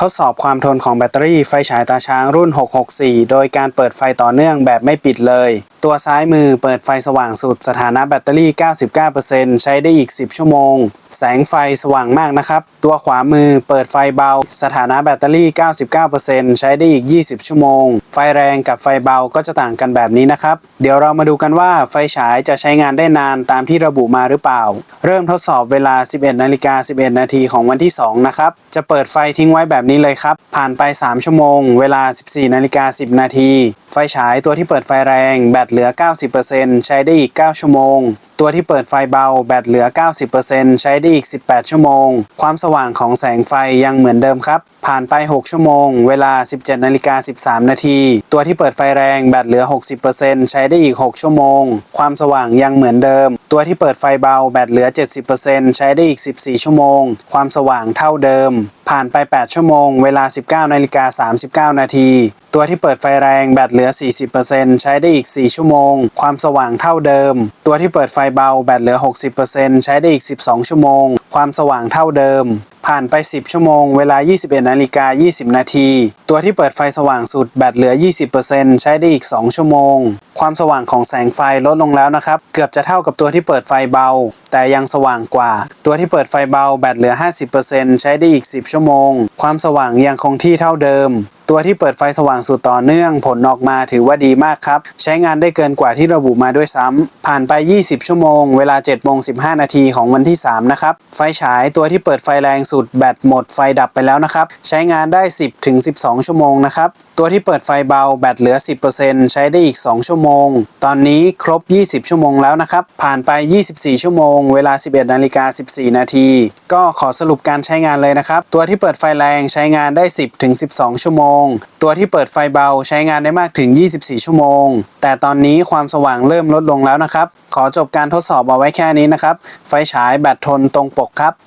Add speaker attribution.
Speaker 1: ทดสอบความทนของแบตเตอรี่ไฟฉายตาช้างรุ่น 664 โดยการเปิดไฟต่อเนื่องแบบไม่ปิดเลย ตัวซ้ายมือเปิดไฟสว่างสุดสถานะแบตเตอรี่ 99%ใช้ได้อีก 10 ชั่วโมง แสงไฟสว่างมากนะครับ ตัวขวามือเปิดไฟเบา สถานะแบตเตอรี่ 99%ใช้ได้อีก 20 ชั่วโมง ไฟแรงกับไฟเบาก็จะต่างกันแบบนี้นะครับ เดี๋ยวเรามาดูกันว่าไฟฉายจะใช้งานได้นานตามที่ระบุมาหรือเปล่า เริ่มทดสอบเวลา 11นาฬิกา11 นาทีของวันที่ 2 นะครับ จะเปิดไฟทิ้งไว้แบบนี้เลยครับ ผ่านไป 3 ชั่วโมง เวลา 14นาฬิกา10 นาที ไฟฉายตัวที่เปิดไฟแรงแบตเหลือ 90%ใช้ได้อีก 9 ชั่วโมง ตัวที่เปิดไฟเบาแบตเหลือ 90%ใช้ได้อีก 18 ชั่วโมง ความสว่างของแสงไฟยังเหมือนเดิมครับ ผ่านไป 6 ชั่วโมง เวลา 17นาฬิกา13 นาที ตัวที่เปิดไฟแรงแบตเหลือ 60%ใช้ได้อีก 6 ชั่วโมง ความสว่างยังเหมือนเดิม ตัวที่เปิดไฟเบาแบตเหลือ 70%ใช้ได้อีก 14 ชั่วโมง ความสว่างเท่าเดิม ผ่านไป 8 ชั่วโมง เวลา 19นาฬิกา39 นาที ตัวที่เปิดไฟแรงแบตเหลือ 40%ใช้ได้อีก 4 ชั่วโมง ความสว่างเท่าเดิม ตัวที่เปิดไฟเบาแบตเหลือ 60%ใช้ได้อีก 12 ชั่วโมง ความสว่างเท่าเดิม ผ่านไป 10 ชั่วโมง เวลา 21นาฬิกา20 นาที ตัวที่เปิดไฟสว่างสุดแบตเหลือ 20%ใช้ได้อีก 2 ชั่วโมง ความสว่างของแสงไฟลดลงแล้วนะครับ เกือบจะเท่ากับตัวที่เปิดไฟเบา แต่ยังสว่างกว่า ตัวที่เปิดไฟเบาแบตเหลือ 50%ใช้ได้อีก 10 ชั่วโมง ความสว่างยังคงที่เท่าเดิม ตัวที่เปิดไฟสว่างสุดต่อเนื่อง ผลออกมาถือว่าดีมากครับ ใช้งานได้เกินกว่าที่ระบุมาด้วยซ้ำผ่านไป 20 ชั่วโมง เวลา7โมง15 นาทีของวันที่ 3 นะครับ ไฟฉายตัวที่เปิดไฟแรงสุดแบตหมดไฟดับไปแล้วนะครับ ใช้งานได้ 10ถึง12 ชั่วโมงนะครับ ตัวที่เปิดไฟเบาแบตเหลือ 10%ใช้ได้อีก 2 ชั่วโมง ตอนนี้ครบ 20 ชั่วโมงแล้วนะครับ ผ่านไป 24 ชั่วโมง เวลา 11นาฬิกา14 นาที ก็ขอสรุปการใช้งานเลยนะครับ ตัวที่เปิดไฟแรงใช้งานได้ 10ถึง12 ชั่วโมง ตัวที่เปิดไฟเบาใช้งานได้มากถึง 24 ชั่วโมง แต่ตอนนี้ความสว่างเริ่มลดลงแล้วนะครับ ขอจบการทดสอบเอาไว้แค่นี้นะครับ ไฟฉายแบตทนตรงปกครับ